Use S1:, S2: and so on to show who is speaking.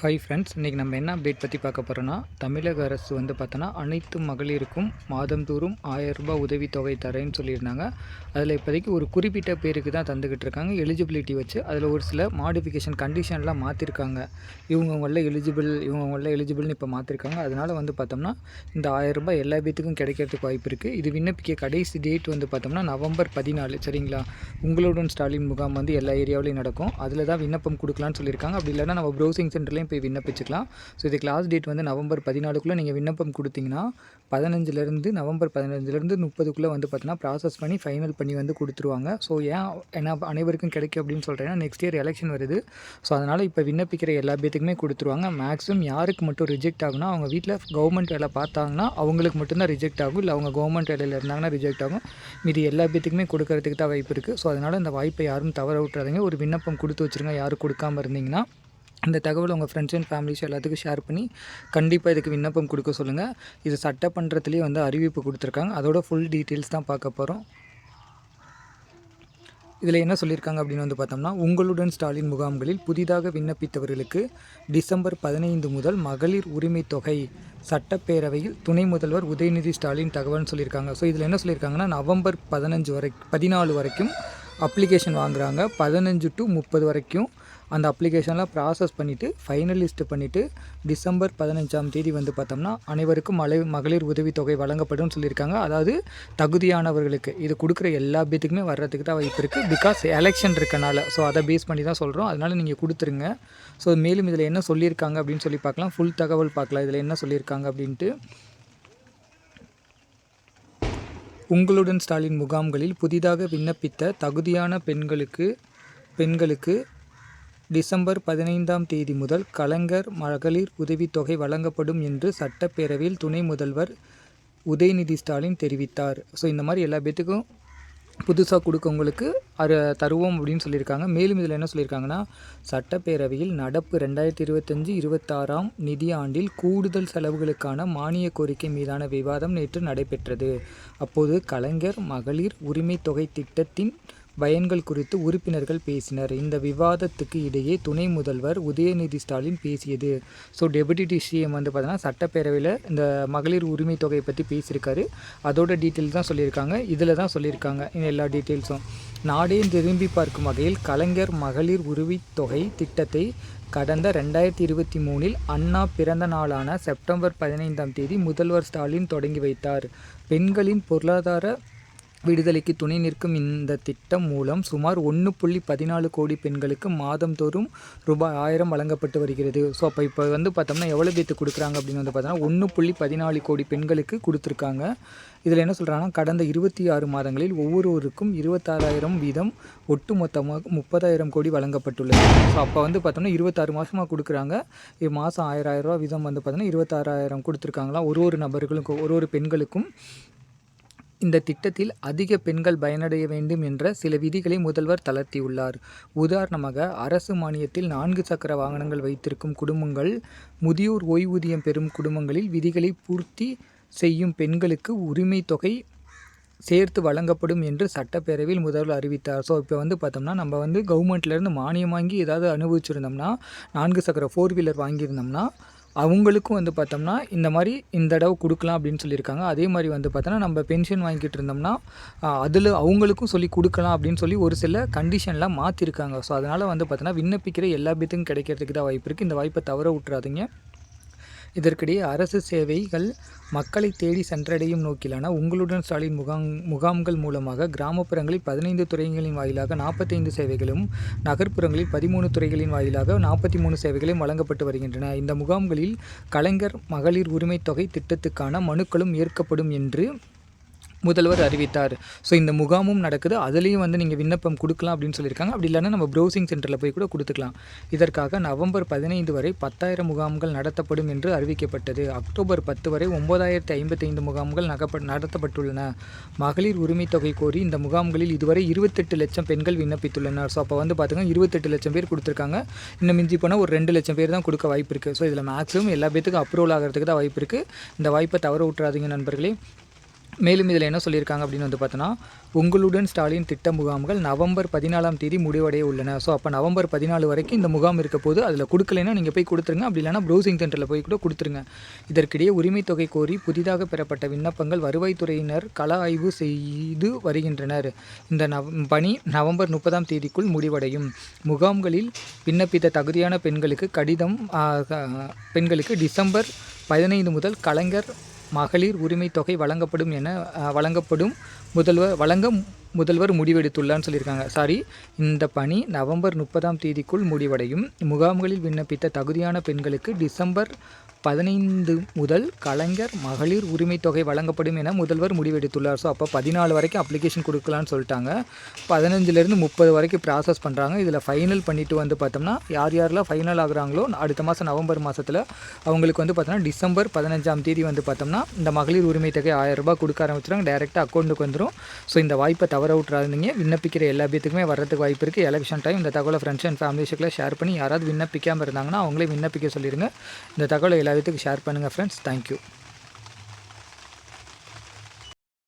S1: Hi friends இன்றைக்கி நம்ம என்ன அப்டேட் பற்றி பார்க்க போகிறோன்னா தமிழக அரசு வந்து பார்த்தோன்னா அனைத்து மகளிருக்கும் மாதந்தோறும் ஆயிரம் உதவித்தொகை தரேன்னு சொல்லியிருந்தாங்க. அதில் இப்போதைக்கு ஒரு குறிப்பிட்ட பேருக்கு தான் தந்துக்கிட்டு இருக்காங்க. எலிஜிபிலிட்டி வச்சு அதில் ஒரு சில மாடிஃபிகேஷன் கண்டிஷன்லாம் மாற்றிருக்காங்க இவங்கவுங்களில் எலிஜிபிள் இவங்கவுங்களில் எலிஜிபிள்னு இப்போ மாற்றிருக்காங்க அதனால் வந்து பார்த்தோம்னா இந்த ஆயிரம் எல்லா பேத்துக்கும் கிடைக்கிறதுக்கு வாய்ப்பு இருக்குது இது விண்ணப்பிக்க கடைசி டேட் வந்து பார்த்தோம்னா நவம்பர் பதினாலு சரிங்களா? உங்களுடன் ஸ்டாலின் முகாம் வந்து எல்லா ஏரியாவிலையும் நடக்கும். அதில் தான் விண்ணப்பம் கொடுக்கலான்னு சொல்லியிருக்காங்க. அப்படி இல்லைன்னா நம்ம ப்ரௌசிங் சென்டர்லேயும் போய் விண்ணப்பிச்சுக்கலாம். ஸோ இதுக்கு லாஸ்ட் டேட் வந்து நவம்பர் பதினாலுக்குள்ளே நீங்கள் விண்ணப்பம் கொடுத்தீங்கன்னா பதினஞ்சுலேருந்து நவம்பர் பதினஞ்சுலேருந்து முப்பதுக்குள்ளே வந்து பார்த்தீங்கன்னா ப்ராசஸ் பண்ணி ஃபைனல் பண்ணி வந்து கொடுத்துருவாங்க. ஸோ ஏன் என்ன அனைவருக்கும் கிடைக்கும் அப்படின்னு சொல்கிறேன்னா நெக்ஸ்ட் இயர் எலெக்ஷன் வருது. ஸோ அதனால் இப்போ விண்ணப்பிக்கிற எல்லா பேத்துக்குமே கொடுத்துருவாங்க. மேக்ஸிமம் யாருக்கு மட்டும் ரிஜெக்ட் ஆகுனா அவங்க வீட்டில் கவர்மெண்ட் வேலை பார்த்தாங்கன்னா அவங்களுக்கு மட்டும்தான் ரிஜெக்ட் ஆகும். இல்லை அவங்க கவர்மெண்ட் வேலையில் இருந்தாங்கன்னா ரிஜெக்ட் ஆகும். மீது எல்லா பேத்துக்குமே கொடுக்கறதுக்கு தான் வாய்ப்பு இருக்குது ஸோ அதனால் இந்த வாய்ப்பை யாரும் தவற விட்டுறாதீங்க. ஒரு விண்ணப்பம் கொடுத்து வச்சுருங்க. யாரும் கொடுக்காம இருந்தீங்கன்னா இந்த தகவல் உங்கள் ஃப்ரெண்ட்ஸ் அண்ட் ஃபேமிலிஸ் எல்லாத்துக்கும் ஷேர் பண்ணி கண்டிப்பாக இதுக்கு விண்ணப்பம் கொடுக்க சொல்லுங்கள் இது சட்ட பண்ணுறதுலேயே வந்து அறிவிப்பு கொடுத்துருக்காங்க. அதோட ஃபுல் டீட்டெயில்ஸ் தான் பார்க்க போகிறோம் இதில் என்ன சொல்லியிருக்காங்க அப்படின்னு வந்து பார்த்தோம்னா உங்களுடன் ஸ்டாலின் முகாம்களில் புதிதாக விண்ணப்பித்தவர்களுக்கு டிசம்பர் பதினைந்து முதல் மகளிர் உரிமை தொகை சட்டப்பேரவையில் துணை முதல்வர் உதயநிதி ஸ்டாலின் தகவல்னு சொல்லியிருக்காங்க. ஸோ இதில் என்ன சொல்லியிருக்காங்கன்னா நவம்பர் பதினஞ்சு வரை பதினாலு வரைக்கும் அப்ளிகேஷன் வாங்குகிறாங்க பதினஞ்சு டு முப்பது வரைக்கும் அந்த அப்ளிகேஷன்லாம் ப்ராசஸ் பண்ணிவிட்டு ஃபைனலிஸ்ட்டு பண்ணிவிட்டு டிசம்பர் பதினஞ்சாம் தேதி வந்து பார்த்தோம்னா அனைவருக்கும் மலை மகளிர் உதவித்தொகை வழங்கப்படும் சொல்லியிருக்காங்க. அதாவது தகுதியானவர்களுக்கு இது கொடுக்குற எல்லா பேத்துக்குமே வர்றதுக்கு தான் வாய்ப்பு இருக்குது பிகாஸ் எலெக்ஷன் இருக்கனால. ஸோ அதை பேஸ் பண்ணி தான் சொல்கிறோம் அதனால் நீங்கள் கொடுத்துருங்க. ஸோ மேலும் இதில் என்ன சொல்லியிருக்காங்க அப்படின்னு சொல்லி பார்க்கலாம். ஃபுல் தகவல் பார்க்கலாம். இதில் என்ன சொல்லியிருக்காங்க அப்படின்ட்டு. உங்களுடன் ஸ்டாலின் முகாம்களில் புதிதாக விண்ணப்பித்த தகுதியான பெண்களுக்கு பெண்களுக்கு டிசம்பர் பதினைந்தாம் தேதி முதல் கலைஞர் மகளிர் உதவித்தொகை வழங்கப்படும் என்று சட்டப்பேரவையில் துணை முதல்வர் உதயநிதி ஸ்டாலின் தெரிவித்தார். ஸோ இந்த மாதிரி எல்லா பேத்துக்கும் புதுசாக கொடுக்கவங்களுக்கு அது தருவோம் அப்படின்னு சொல்லியிருக்காங்க. மேலும் இதில் என்ன சொல்லியிருக்காங்கன்னா சட்டப்பேரவையில் நடப்பு ரெண்டாயிரத்தி இருபத்தஞ்சி இருபத்தாறாம் நிதியாண்டில் கூடுதல் செலவுகளுக்கான மானிய கோரிக்கை மீதான விவாதம் நேற்று நடைபெற்றது. அப்போது கலைஞர் மகளிர் உரிமை தொகை திட்டத்தின் பயன்கள் குறித்து உறுப்பினர்கள் பேசினர். இந்த விவாதத்துக்கு இடையே துணை முதல்வர் உதயநிதி ஸ்டாலின் பேசியது. ஸோ டெபுட்டி சிஎம் வந்து பார்த்தீங்கன்னா சட்டப்பேரவையில் இந்த மகளிர் உரிமை தொகையை பற்றி பேசியிருக்காரு. அதோட டீட்டெயில்ஸ் தான் சொல்லியிருக்காங்க. இதில் தான் சொல்லியிருக்காங்க. இந்த எல்லா டீட்டெயில்ஸும். நாடே திரும்பி பார்க்கும் வகையில் கலைஞர் மகளிர் உரிமை தொகை திட்டத்தை கடந்த ரெண்டாயிரத்தி இருபத்தி மூணில் அண்ணா பிறந்த நாளான செப்டம்பர் பதினைந்தாம் தேதி முதல்வர் ஸ்டாலின் தொடங்கி வைத்தார். பெண்களின் பொருளாதார விடுதலைக்கு துணை நிற்கும் இந்த திட்டம் மூலம் சுமார் ஒன்று புள்ளி பதினாலு கோடி பெண்களுக்கு மாதந்தோறும் ரூபாய் ஆயிரம் வழங்கப்பட்டு வருகிறது. ஸோ அப்போ இப்போ வந்து பார்த்தோம்னா எவ்வளோ பேத்து கொடுக்குறாங்க அப்படின்னு வந்து பார்த்தோம்னா ஒன்று புள்ளி பதினாலு கோடி பெண்களுக்கு கொடுத்துருக்காங்க. இதில் என்ன சொல்கிறாங்கன்னா கடந்த இருபத்தி ஆறு மாதங்களில் ஒவ்வொருவருக்கும் இருபத்தாறாயிரம் வீதம் ஒட்டு மொத்தமாக முப்பதாயிரம் கோடி வழங்கப்பட்டுள்ளது. ஸோ அப்போ வந்து பார்த்தோம்னா இருபத்தாறு மாதமாக கொடுக்குறாங்க. மாதம் ஆயிரம் ஆயிரம் ரூபா வீதம் வந்து பார்த்தோன்னா இருபத்தாறாயிரம் கொடுத்துருக்காங்களா ஒரு ஒரு நபர்களுக்கும் ஒரு ஒரு பெண்களுக்கும். இந்த திட்டத்தில் அதிக பெண்கள் பயனடைய வேண்டும் என்ற சில விதிகளை முதல்வர் தளர்த்தியுள்ளார். உதாரணமாக அரசு மானியத்தில் நான்கு சக்கர வாகனங்கள் வைத்திருக்கும் குடும்பங்கள் முதியோர் ஓய்வூதியம் பெறும் குடும்பங்களில் விதிகளை பூர்த்தி செய்யும் பெண்களுக்கு உரிமை தொகை சேர்த்து வழங்கப்படும் என்று சட்டப்பேரவையில் முதல்வர் அறிவித்தார். ஸோ இப்போ வந்து பார்த்தோம்னா நம்ம வந்து கவர்மெண்ட்லேருந்து மானியம் வாங்கி ஏதாவது அனுபவிச்சிருந்தோம்னா நான்கு சக்கர ஃபோர் வீலர் வாங்கியிருந்தோம்னா அவங்களுக்கும் வந்து பார்த்தோம்னா இந்த மாதிரி இந்த தடவை கொடுக்கலாம் அப்படின்னு சொல்லியிருக்காங்க. அதே மாதிரி வந்து பார்த்தோன்னா நம்ம பென்ஷன் வாங்கிட்டு இருந்தோம்னா அதில் அவங்களுக்கும் சொல்லி கொடுக்கலாம் அப்படின்னு சொல்லி ஒரு சில கண்டிஷன்லாம் மாற்றிருக்காங்க ஸோ அதனால் வந்து பார்த்தோன்னா விண்ணப்பிக்கிற எல்லா பேத்துக்கும் கிடைக்கிறதுக்கு தான் வாய்ப்பு இருக்குது இந்த வாய்ப்பை தவற விட்றாதீங்க இதற்கிடையே அரசு சேவைகள் மக்களை தேடி சென்றடையும் நோக்கிலான உங்களுடன் ஸ்டாலின் முகாம் முகாம்கள் மூலமாக கிராமப்புறங்களில் பதினைந்து துறைகளின் வாயிலாக நாற்பத்தைந்து சேவைகளும் நகர்ப்புறங்களில் பதிமூணு துறைகளின் வாயிலாக நாற்பத்தி மூணு சேவைகளும் வழங்கப்பட்டு வருகின்றன. இந்த முகாம்களில் கலைஞர் மகளிர் உரிமை தொகை திட்டத்துக்கான மனுக்களும் ஏற்கப்படும் என்று முதல்வர் அறிவித்தார். ஸோ இந்த முகாமும் நடக்குது. அதுலேயும் வந்து நீங்கள் விண்ணப்பம் கொடுக்கலாம் அப்படின்னு சொல்லியிருக்காங்க. அப்படி இல்லைன்னா நம்ம ப்ரௌசிங் சென்டரில் போய் கூட கொடுத்துக்கலாம். இதற்காக நவம்பர் பதினைந்து வரை பத்தாயிரம் முகாம்கள் நடத்தப்படும் என்று அறிவிக்கப்பட்டது. அக்டோபர் பத்து வரை ஒன்பதாயிரத்தி ஐம்பத்தைந்து முகாம்கள் நகப்ப நடத்தப்பட்டுள்ளன. மகளிர் உரிமை தொகை கோரி இந்த முகாம்களில் இதுவரை இருபத்தெட்டு லட்சம் பெண்கள் விண்ணப்பித்துள்ளனர். ஸோ அப்போ வந்து பார்த்திங்கன்னா இருபத்தெட்டு லட்சம் பேர் கொடுத்துருக்காங்க. இன்னும் மிஞ்சி போனால் ஒரு ரெண்டு லட்சம் பேர் தான் கொடுக்க வாய்ப்பு இருக்குது ஸோ இதில் மேக்ஸிமம் எல்லா பேத்துக்கும் அப்ரூவல் ஆகிறதுக்கு தான் வாய்ப்பு இருக்குது இந்த வாய்ப்பை தவற விட்டுறாதீங்க நண்பர்களே. மேலும் இதில் என்ன சொல்லியிருக்காங்க அப்படின்னு வந்து பார்த்தோன்னா உங்களுடன் ஸ்டாலின் திட்ட முகாம்கள் நவம்பர் பதினாலாம் தேதி முடிவடைய உள்ளன. ஸோ அப்போ நவம்பர் பதினாலு வரைக்கும் இந்த முகாம் இருக்க போது அதில் கொடுக்கலைன்னா நீங்கள் போய் கொடுத்துருங்க. அப்படி இல்லைனா ப்ரௌசிங் சென்டரில் போய் கூட கொடுத்துருங்க. இதற்கிடையே உரிமைத்தொகை கோரி புதிதாக பெறப்பட்ட விண்ணப்பங்கள் வருவாய்த்துறையினர் கள ஆய்வு செய்து வருகின்றனர். இந்த நவ பணி நவம்பர் முப்பதாம் தேதிக்குள் முடிவடையும். முகாம்களில் விண்ணப்பித்த தகுதியான பெண்களுக்கு கடிதம் பெண்களுக்கு டிசம்பர் பதினைந்து முதல் கலைஞர் மகளிர் உரிமை தொகை வழங்கப்படும் என வழங்கப்படும் முதல்வர் வழங்க முதல்வர் முடிவெடுத்துள்ளான்னு சொல்லியிருக்காங்க. சாரி இந்த பணி நவம்பர் முப்பதாம் தேதிக்குள் முடிவடையும். முகாம்களில் விண்ணப்பித்த தகுதியான பெண்களுக்கு டிசம்பர் பதினைந்து முதல் கலைஞர் மகளிர் உரிமை தொகை வழங்கப்படும் என முதல்வர் முடிவெடுத்துள்ளார். ஸோ அப்போ பதினாலு வரைக்கும் அப்ளிகேஷன் கொடுக்கலான்னு சொல்லிட்டாங்க. பதினஞ்சுலேருந்து முப்பது வரைக்கும் ப்ராசஸ் பண்ணுறாங்க இதில் ஃபைனல் பண்ணிட்டு வந்து பார்த்தோம்னா யார் யாரெல்லாம் ஃபைனல் ஆகுறாங்களோ அடுத்த மாதம் நவம்பர் மாதத்தில் அவங்களுக்கு வந்து பார்த்தோம்னா டிசம்பர் பதினஞ்சாம் தேதி வந்து பார்த்தோம்னா இந்த மகளிர் உரிமை தொகை ஆயிரம் ரூபாய் கொடுக்க ஆரம்பிச்சிருவாங்க. டேரெக்டாக அக்கௌண்ட்டுக்கு வந்துடும் ஸோ இந்த வாய்ப்பை தவற விட்றாதீங்க விண்ணப்பிக்கிற எல்லா பேத்துக்குமே வர்றதுக்கு வாய்ப்பு இருக்குது எலெக்ஷன் டைம் இந்த தகவலை ஃப்ரெண்ட்ஸ் அண்ட் ஃபேமிலிஸுக்குள்ளே ஷேர் பண்ணி யாராவது விண்ணப்பிக்காமல் இருந்தாங்கன்னா அவங்களே விண்ணப்பிக்க சொல்லிடுங்க இந்த தகவலை எல்லா பேத்துக்கும் ஷேர் பண்ணுங்கள் ஃப்ரெண்ட்ஸ் தேங்க்யூ